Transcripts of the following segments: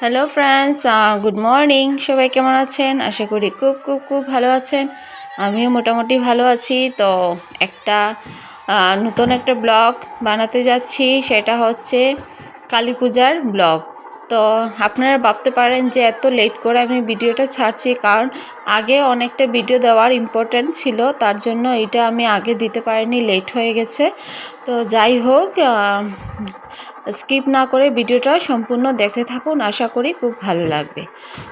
Hello friends good morning সবাই কেমন আছেন? আশা করি খুব খুব খুব ভালো আছেন। আমিও মোটামুটি ভালো আছি। তো একটা নতুন একটা ব্লগ বানাতে যাচ্ছি। সেটা হচ্ছে কালী পূজার ব্লগ। তো আপনারা ভাবতে পারেন যে এত লেট করে আমি ভিডিওটা ছাড়ছি, কারণ আগে অনেকটা ভিডিও দেওয়ার ইম্পর্ট্যান্ট ছিল। তার জন্য এটা আমি আগে দিতে পারিনি লেট হয়ে গেছে। তো যাই হোক স্কিপ না করে ভিডিওটা সম্পূর্ণ দেখতে থাকুন। আশা করি খুব ভালো লাগবে।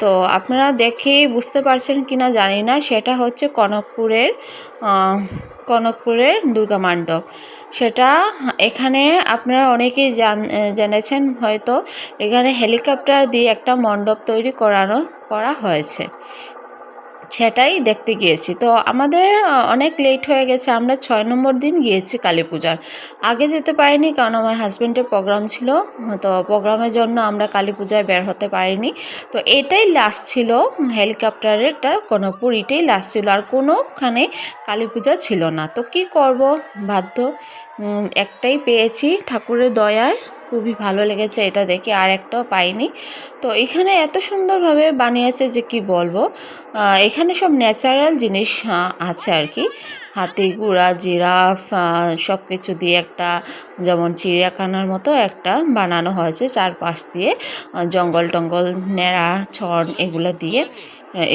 তো আপনারা দেখে বুঝতে পারছেন কি না জানি না, সেটা হচ্ছে কনকপুরের কনকপুরের দুর্গা মণ্ডপ সেটা এখানে আপনারা অনেকেই জান জেনেছেন হয়তো। এখানে হেলিকপ্টার দিয়ে একটা মণ্ডপ তৈরি করানো, করা হয়েছে। সেটাই দেখতে গিয়েছি। তো আমাদের অনেক লেট হয়ে গেছে, আমরা ছয় নম্বর দিন গিয়েছি কালী পূজার। আগে যেতে পারিনি কারণ আমার হাজব্যান্ডের প্রোগ্রাম ছিল, তো প্রোগ্রামের জন্য আমরা কালী পূজায় বের হতে পারিনি। তো এটাই লাস্ট ছিল হেলিকপ্টারেরটা কনকপুর এটাই লাস্ট ছিল, আর কোনোখানে কালী পূজা ছিল না। তো কি করব? বাধ্য একটাই পেয়েছি ঠাকুরের দয়ায়। খুবই ভালো লেগেছে এটা দেখে, আর একটাও পাইনি। তো এখানে এত সুন্দরভাবে বানিয়েছে যে কি বলব এখানে সব ন্যাচারাল জিনিস আছে আর কি। হাতি ঘোড়া জিরাফ সব কিছু দিয়ে একটা যেমন চিড়িয়াখানার মতো একটা বানানো হয়েছে চারপাশ দিয়ে। জঙ্গল টঙ্গল নেড়া ছড় এগুলো দিয়ে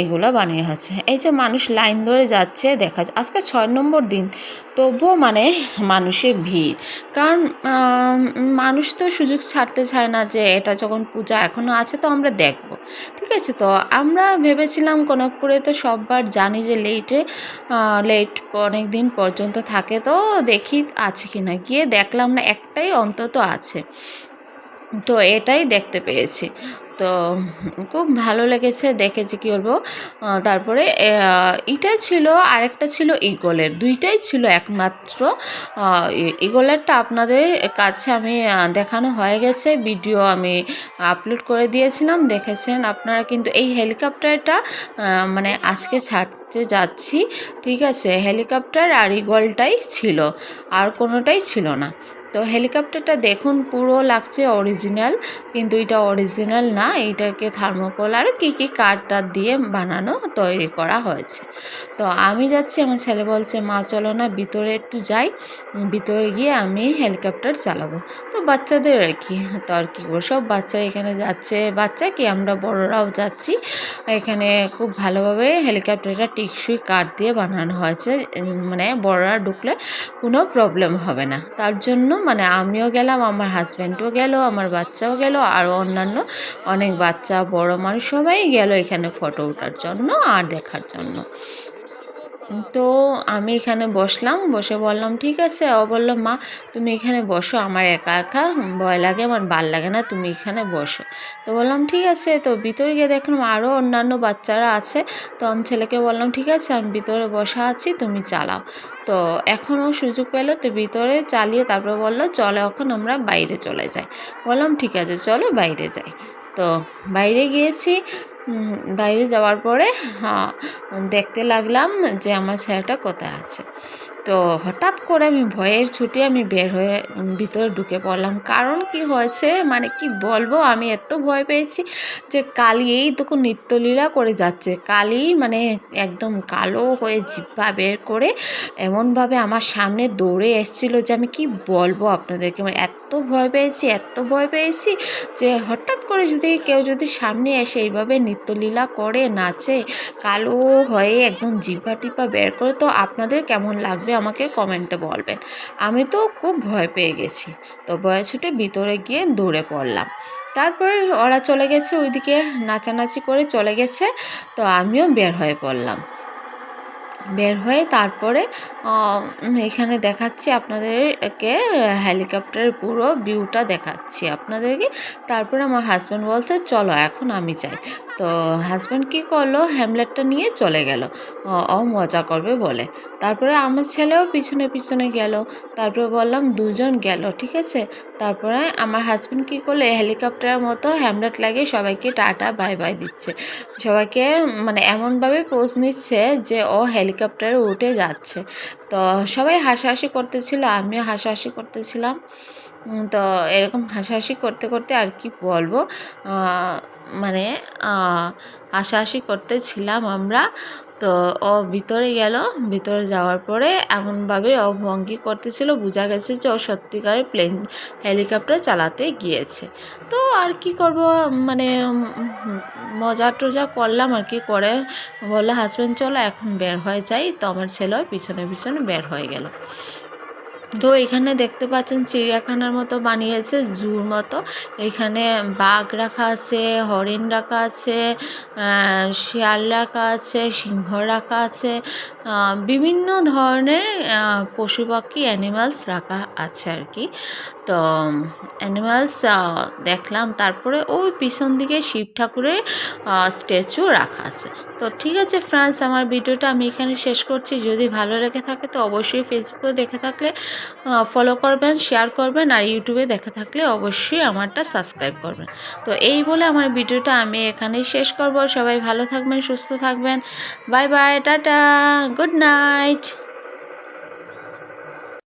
এগুলো বানিয়ে হচ্ছে। এই যে মানুষ লাইন ধরে যাচ্ছে, দেখা যায় আজকে ছয় নম্বর দিন, তবুও মানে মানুষের ভিড়। কারণ মানুষ তো সুযোগ ছাড়তে চায় না যে এটা যখন পূজা এখনও আছে তো আমরা দেখব। ঠিক আছে তো, আমরা ভেবেছিলাম কনকপুরে তো সববার জানি যে লেটে লেট অনেক দিন পর্যন্ত থাকে তো দেখি আছে কি না। গিয়ে দেখলাম না একটাই অন্তত আছে। তো এটাই দেখতে পেয়েছি। তো খুব ভালো লেগেছে দেখেছি কী বলব। তারপরে আহ, এটা ছিল আরেকটা ছিল ইগলের দুইটাই ছিল একমাত্র। ইগলেরটা আপনাদের কাছে আমি দেখানো হয়ে গেছে ভিডিও আমি আপলোড করে দিয়েছিলাম দেখেছেন আপনারা কিন্তু এই হেলিকপ্টারটা মানে আজকে ছাড়তে যাচ্ছি ঠিক আছে? হেলিকপ্টার আর ইগলটাই ছিল আর কোনোটাই ছিল না। তো হেলিকপ্টারটা দেখুন, পুরো লাগছে অরিজিনাল কিন্তু এটা অরিজিনাল না এইটাকে থার্মোকল আর কী কী কাঠটা দিয়ে বানানো, তৈরি করা হয়েছে। তো আমি যাচ্ছি, আমার ছেলে বলছে, মা, চলো না, ভিতরে একটু যাই, ভিতরে গিয়ে আমি হেলিকপ্টার চালাবো। তো বাচ্চাদের আর কি, তো আর কী করব? সব বাচ্চা এখানে যাচ্ছে, বাচ্চা কি, আমরা বড়রাও যাচ্ছি। এখানে খুব ভালোভাবে হেলিকপ্টারটা টিকসই কাঠ দিয়ে বানানো হয়েছে মানে বড়রা ঢুকলে কোনো প্রবলেম হবে না। তার জন্য মানে আমিও গেলাম, আমার হাজব্যান্ডও গেল, আমার বাচ্চাও গেল আরও অন্যান্য অনেক বাচ্চা, বড় মানুষ সবাই গেল এখানে ফটো ওঠার জন্য আর দেখার জন্য। তো আমি এখানে বসলাম, বসে বললাম, ঠিক আছে। ও বলল, মা, তুমি এখানে বসো, আমার একা একা ভয় লাগে, আমার ভালো লাগে না, তুমি এখানে বসো। তো বললাম, ঠিক আছে। তো ভিতরে গিয়ে দেখলাম আরও অন্যান্য বাচ্চারা আছে। তো আমি ছেলেকে বললাম, ঠিক আছে, আমি ভিতরে বসা আছি, তুমি চালাও। তো এখনও সুযোগ পেল, তো ভিতরে চালিয়ে তারপরে বলল, চলো, এখন আমরা বাইরে চলে যাই। বললাম, ঠিক আছে, চলো বাইরে যাই। তো বাইরে গিয়েছি বাইরে যাওয়ার পরে দেখতে লাগলাম যে আমার স্যারটা কোথায় আছে। তো হঠাৎ করে আমি ভয়ের ছুটে আমি বের হয়ে ভিতরে ঢুকে পড়লাম। কারণ কি হয়েছে? মানে কি বলব? আমি এত ভয় পেয়েছি যে কালি এই দেখো নৃত্যলীলা করে যাচ্ছে। কালি মানে একদম কালো হয়ে জিব্বা বের করে এমনভাবে আমার সামনে দৌড়ে এসেছিল যে আমি কি বলব আপনাদেরকে? মানে এত ভয় পেয়েছি, এত ভয় পেয়েছি যে হঠাৎ করে যদি কেউ যদি সামনে এসে এইভাবে নৃত্যলীলা করে নাচে, কালো হয়ে একদম জিভা টিপা বের করে, তো আপনাদের কেমন লাগবে? আমাকে কমেন্টে বলবেন। আমি তো খুব ভয় পেয়ে গেছি। তো ভয়ে ছুটে ভিতরে গিয়ে দৌড়ে পড়লাম। তারপরে ওরা চলে গেছে, ওইদিকে নাচানাচি করে চলে গেছে। তো আমিও বের হয়ে পড়লাম। বের হয়ে তারপরে এখানে দেখাচ্ছি আপনাদেরকে হেলিকপ্টারের পুরো ভিউটা দেখাচ্ছি আপনাদেরকে। তারপরে আমার হাজব্যান্ড বলছে, চলো, এখন আমি যাই। তো হাজব্যান্ড কী করল? হ্যামলেটটা নিয়ে চলে গেল। ও মজা করবে বলে। তারপরে আমার ছেলেও পিছনে পিছনে গেল। তারপরে বললাম, দুজন গেল, ঠিক আছে? তারপরে আমার হাজব্যান্ড কী করল? হেলিকপ্টারের মতো হ্যামলেট লাগিয়ে সবাইকে টাটা বাই বাই দিচ্ছে। সবাইকে মানে এমনভাবে পোজ নিচ্ছে যে ও হেলিকপ্টারে উঠে যাচ্ছে। তো সবাই হাসাহাসি করতেছিল, আমিও হাসাহাসি করতেছিলাম। তো এরকম হাসাহাসি করতে করতে আর কি বলব? মানে হাসাহাসি করতে ছিলাম আমরা। তো ও ভিতরে গেল, ভিতরে যাওয়ার পরে এমনভাবে ও ভঙ্গি করতেছিল, বোঝা গেছে যে ও সত্যিকারের প্লেন হেলিকপ্টার চালাতে গিয়েছে। তো আর কি করব? মানে মজা টজা করলাম আর কি করে। বলল হাজব্যান্ড চলো, এখন বের হয়ে যাই। তো আমার ছেলেও পিছনে পিছনে বের হয়ে গেল। তো এখানে দেখতে পাচ্ছেন চিড়িয়াখানার মতো বানিয়েছে, জুর মতো। এখানে বাঘ রাখা আছে, হরিণ রাখা আছে শিয়াল রাখা আছে, সিংহ রাখা আছে বিভিন্ন ধরনের পশু পাখি অ্যানিমালস রাখা আছে আর কি। তো অ্যানিমালস দেখলাম। তারপরে ওই পিছন দিকে শিব ঠাকুরের স্ট্যাচু রাখা আছে। তো ঠিক আছে ফ্রেন্ডস আমার ভিডিওটা আমি এখানে শেষ করছি। যদি ভালো লেগে থাকে তো অবশ্যই ফেসবুকে দেখে থাকলে ফলো করবেন শেয়ার করবেন আর ইউটিউবে দেখে থাকলে অবশ্যই আমারটা সাবস্ক্রাইব করবেন। তো এই বলে আমার ভিডিওটা আমি এখানেই শেষ করব। সবাই ভালো থাকবেন, সুস্থ থাকবেন। Bye bye tata good night